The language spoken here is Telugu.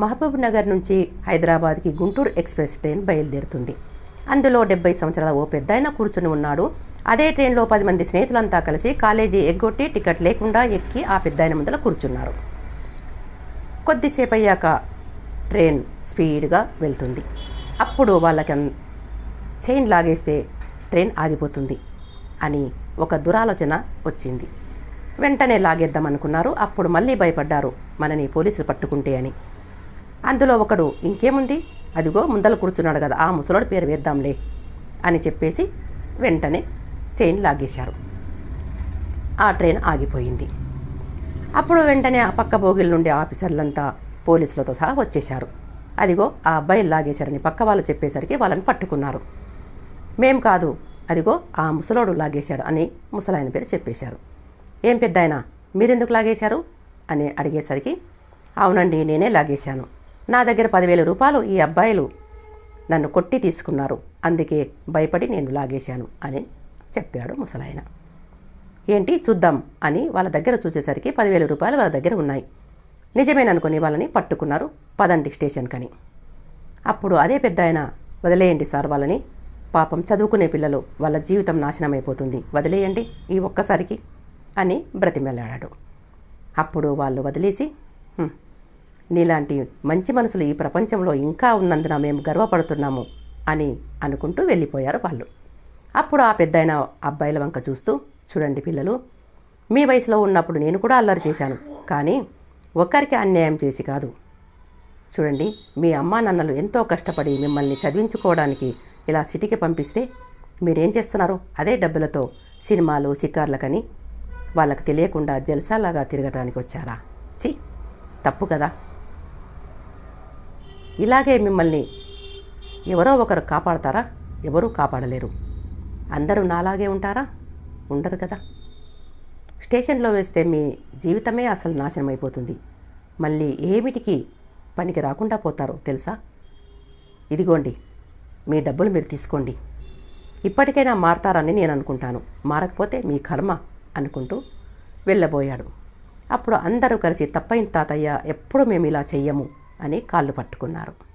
మహబూబ్ నగర్ నుంచి హైదరాబాద్కి గుంటూరు ఎక్స్ప్రెస్ ట్రైన్ బయలుదేరుతుంది. అందులో డెబ్బై సంవత్సరాల ఓ పెద్దాయన కూర్చుని ఉన్నాడు. అదే ట్రైన్లో పది మంది స్నేహితులంతా కలిసి కాలేజీ ఎగ్గొట్టి టికెట్ లేకుండా ఎక్కి ఆ పెద్దాయన ముందర కూర్చున్నారు. కొద్దిసేపు అయ్యాక ట్రైన్ స్పీడ్గా వెళ్తుంది. అప్పుడు వాళ్ళకి చైన్ లాగేస్తే ట్రైన్ ఆగిపోతుంది అని ఒక దురాలోచన వచ్చింది. వెంటనే లాగేద్దాం అనుకున్నారు అప్పుడు మళ్ళీ భయపడ్డారు. మనని పోలీసులు పట్టుకుంటే అని. అందులో ఒకడు ఇంకేముంది? అదిగో ముందల కూర్చున్నాడు కదా ఆ ముసలోడి పేరు వేద్దాంలే అని చెప్పేసి వెంటనే చైన్ లాగేశారు. ఆ ట్రైన్ ఆగిపోయింది. అప్పుడు వెంటనే ఆ పక్క బోగిల నుండి ఆఫీసర్లంతా పోలీసులతో సహా వచ్చేశారు. అదిగో ఆ అబ్బాయిని లాగేశారని పక్క వాళ్ళు చెప్పేసరికి వాళ్ళని పట్టుకున్నారు. మేం కాదు అదిగో ఆ ముసలోడు లాగేశాడు అని ముసలాయన పేరు చెప్పేశారు. ఏం పెద్ద ఆయన మీరెందుకు లాగేశారు? అని అడిగేసరికి అవునండి నేనే లాగేశాను. నా దగ్గర పదివేల రూపాయలు ఈ అబ్బాయిలు నన్ను కొట్టి తీసుకున్నారు. అందుకే భయపడి నేను లాగేశాను అని చెప్పాడు ముసలాయన. ఏంటి చూద్దాం అని వాళ్ళ దగ్గర చూసేసరికి పదివేల రూపాయలు వాళ్ళ దగ్గర ఉన్నాయి. నిజమేననుకుని వాళ్ళని పట్టుకున్నారు. పదండి స్టేషన్కని. అప్పుడు అదే పెద్ద ఆయన వదిలేయండి సార్ వాళ్ళని. పాపం చదువుకునే పిల్లలు వాళ్ళ జీవితం నాశనం అయిపోతుంది వదిలేయండి ఈ ఒక్కసారికి అని బ్రతిమెలాడాడు. అప్పుడు వాళ్ళు వదిలేసి నీలాంటి మంచి మనసులు ఈ ప్రపంచంలో ఇంకా ఉన్నందున మేము గర్వపడుతున్నాము అని అనుకుంటూ వెళ్ళిపోయారు వాళ్ళు. అప్పుడు ఆ పెద్దయిన అబ్బాయిల వంక చూస్తూ చూడండి పిల్లలు మీ వయసులో ఉన్నప్పుడు నేను కూడా అల్లరి చేశాను కానీ ఒక్కరికి అన్యాయం చేసి కాదు. చూడండి మీ అమ్మా నాన్నలు ఎంతో కష్టపడి మిమ్మల్ని చదివించుకోవడానికి ఇలా సిటీకి పంపిస్తే మీరేం చేస్తున్నారు? అదే డబ్బులతో సినిమాలు షికార్లకని వాళ్ళకి తెలియకుండా జలసాలాగా తిరగటానికి వచ్చారా? చి తప్పు కదా. ఇలాగే మిమ్మల్ని ఎవరో ఒకరు కాపాడతారా? ఎవరూ కాపాడలేరు. అందరూ నాలాగే ఉంటారా? ఉండరు కదా. స్టేషన్లో వేస్తే మీ జీవితమే అసలు నాశనం అయిపోతుంది మళ్ళీ ఏమిటికి పనికి రాకుండా పోతారో తెలుసా? ఇదిగోండి మీ డబ్బులు మీరు తీసుకోండి. ఇప్పటికైనా మారతారని నేను అనుకుంటాను. మారకపోతే మీ కర్మ అనుకుంటూ వెళ్ళబోయాడు. అప్పుడు అందరూ కలిసి తప్పైన తాతయ్య ఎప్పుడు మేము ఇలా చెయ్యము? అని కాళ్ళు పట్టుకున్నారు.